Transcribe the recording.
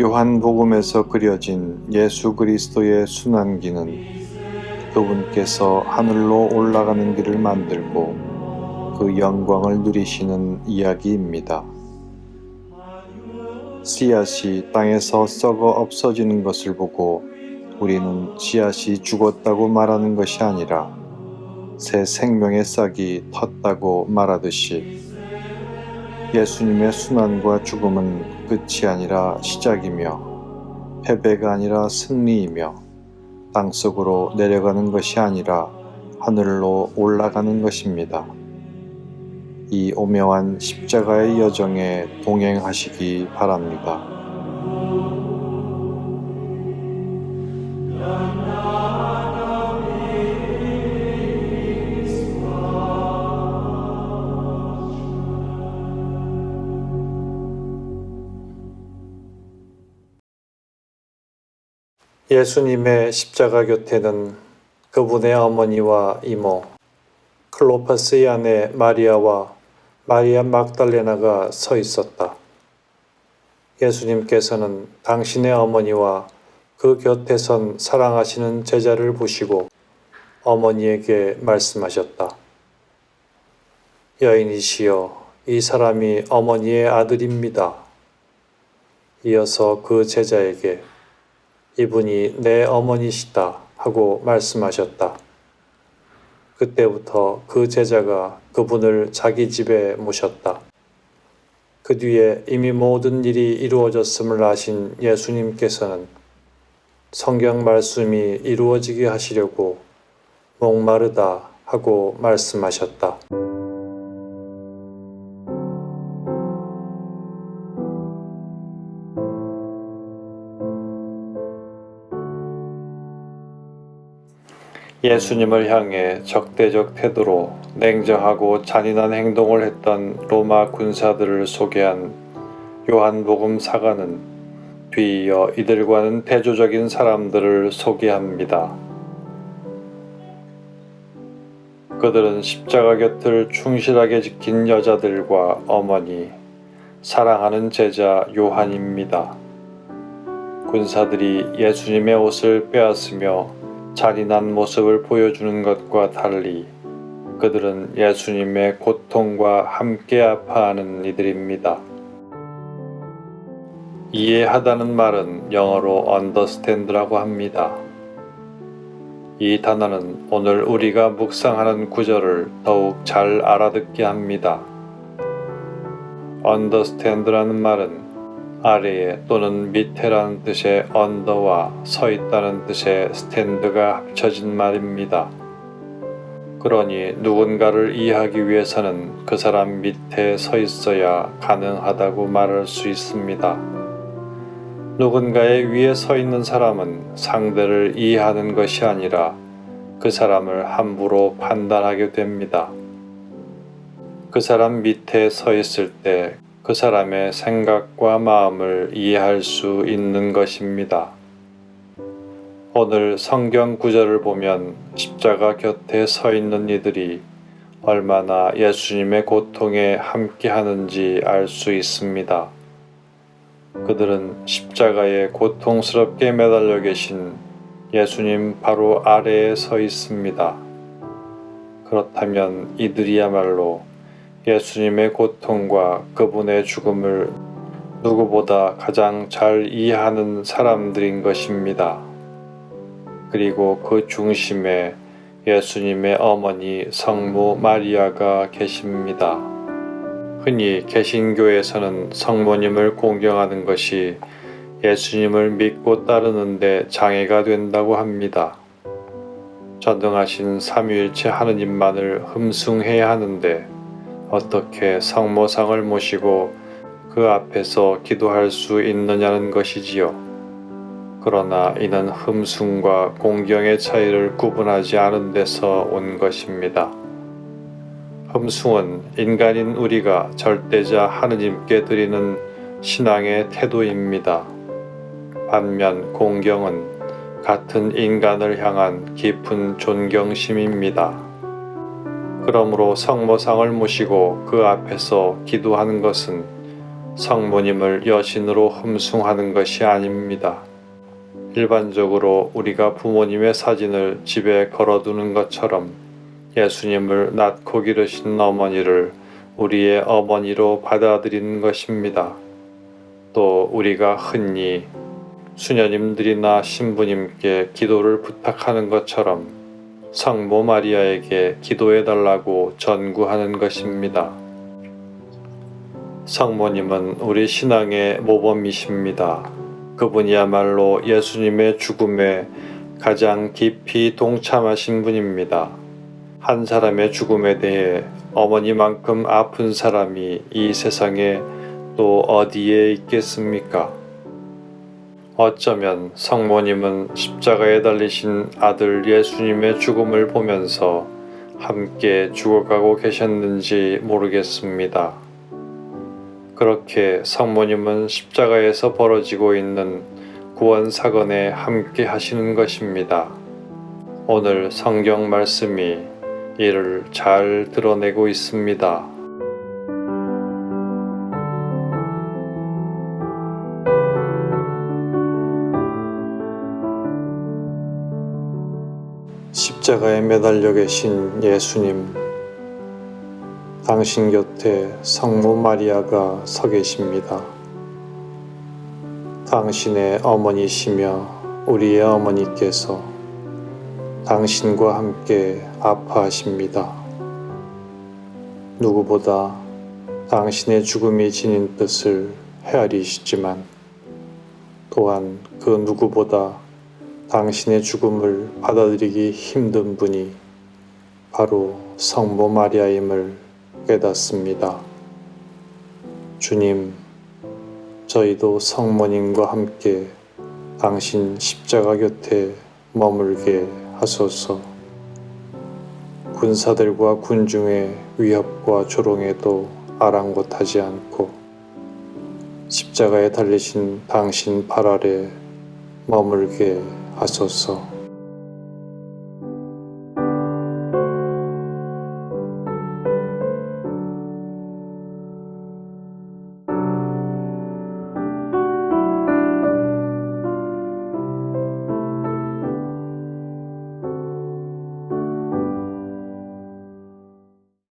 요한복음에서 그려진 예수 그리스도의 순환기는 그분께서 하늘로 올라가는 길을 만들고 그 영광을 누리시는 이야기입니다. 씨앗이 땅에서 썩어 없어지는 것을 보고 우리는 씨앗이 죽었다고 말하는 것이 아니라 새 생명의 싹이 텄다고 말하듯이 예수님의 순환과 죽음은 끝이 아니라 시작이며 패배가 아니라 승리이며 땅속으로 내려가는 것이 아니라 하늘로 올라가는 것입니다. 이 오묘한 십자가의 여정에 동행하시기 바랍니다. 예수님의 십자가 곁에는 그분의 어머니와 이모, 클로파스의 아내 마리아와 마리아 막달레나가 서 있었다. 예수님께서는 당신의 어머니와 그 곁에 선 사랑하시는 제자를 보시고 어머니에게 말씀하셨다. 여인이시여, 이 사람이 어머니의 아들입니다. 이어서 그 제자에게 이분이 내 어머니시다 하고 말씀하셨다. 그때부터 그 제자가 그분을 자기 집에 모셨다. 그 뒤에 이미 모든 일이 이루어졌음을 아신 예수님께서는 성경 말씀이 이루어지게 하시려고 목마르다 하고 말씀하셨다. 예수님을 향해 적대적 태도로 냉정하고 잔인한 행동을 했던 로마 군사들을 소개한 요한복음 사가는 뒤이어 이들과는 대조적인 사람들을 소개합니다. 그들은 십자가 곁을 충실하게 지킨 여자들과 어머니, 사랑하는 제자 요한입니다. 군사들이 예수님의 옷을 빼앗으며 잔인한 모습을 보여주는 것과 달리 그들은 예수님의 고통과 함께 아파하는 이들입니다. 이해하다는 말은 영어로 understand라고 합니다. 이 단어는 오늘 우리가 묵상하는 구절을 더욱 잘 알아듣게 합니다. understand라는 말은 아래에 또는 밑에라는 뜻의 언더와 서 있다는 뜻의 스탠드가 합쳐진 말입니다. 그러니 누군가를 이해하기 위해서는 그 사람 밑에 서 있어야 가능하다고 말할 수 있습니다. 누군가의 위에 서 있는 사람은 상대를 이해하는 것이 아니라 그 사람을 함부로 판단하게 됩니다. 그 사람 밑에 서 있을 때 그 사람의 생각과 마음을 이해할 수 있는 것입니다. 오늘 성경 구절을 보면 십자가 곁에 서 있는 이들이 얼마나 예수님의 고통에 함께 하는지 알 수 있습니다. 그들은 십자가에 고통스럽게 매달려 계신 예수님 바로 아래에 서 있습니다. 그렇다면 이들이야말로 예수님의 고통과 그분의 죽음을 누구보다 가장 잘 이해하는 사람들인 것입니다. 그리고 그 중심에 예수님의 어머니 성모 마리아가 계십니다. 흔히 개신교에서는 성모님을 공경하는 것이 예수님을 믿고 따르는데 장애가 된다고 합니다. 전능하신 삼위일체 하느님만을 흠숭해야 하는데 어떻게 성모상을 모시고 그 앞에서 기도할 수 있느냐는 것이지요. 그러나 이는 흠숭과 공경의 차이를 구분하지 않은 데서 온 것입니다. 흠숭은 인간인 우리가 절대자 하느님께 드리는 신앙의 태도입니다. 반면 공경은 같은 인간을 향한 깊은 존경심입니다. 그러므로 성모상을 모시고 그 앞에서 기도하는 것은 성모님을 여신으로 흠숭하는 것이 아닙니다. 일반적으로 우리가 부모님의 사진을 집에 걸어두는 것처럼 예수님을 낳고 기르신 어머니를 우리의 어머니로 받아들이는 것입니다. 또 우리가 흔히 수녀님들이나 신부님께 기도를 부탁하는 것처럼 성모 마리아에게 기도해 달라고 전구하는 것입니다. 성모님은 우리 신앙의 모범이십니다. 그분이야말로 예수님의 죽음에 가장 깊이 동참하신 분입니다. 한 사람의 죽음에 대해 어머니만큼 아픈 사람이 이 세상에 또 어디에 있겠습니까? 어쩌면 성모님은 십자가에 달리신 아들 예수님의 죽음을 보면서 함께 죽어가고 계셨는지 모르겠습니다. 그렇게 성모님은 십자가에서 벌어지고 있는 구원 사건에 함께 하시는 것입니다. 오늘 성경 말씀이 이를 잘 드러내고 있습니다. 십자가에 매달려 계신 예수님, 당신 곁에 성모 마리아가 서 계십니다. 당신의 어머니시며 우리의 어머니께서 당신과 함께 아파하십니다. 누구보다 당신의 죽음이 지닌 뜻을 헤아리시지만 또한 그 누구보다 당신의 죽음을 받아들이기 힘든 분이 바로 성모 마리아임을 깨닫습니다. 주님, 저희도 성모님과 함께 당신 십자가 곁에 머물게 하소서. 군사들과 군중의 위협과 조롱에도 아랑곳하지 않고 십자가에 달리신 당신 발 아래 머물게 하소서.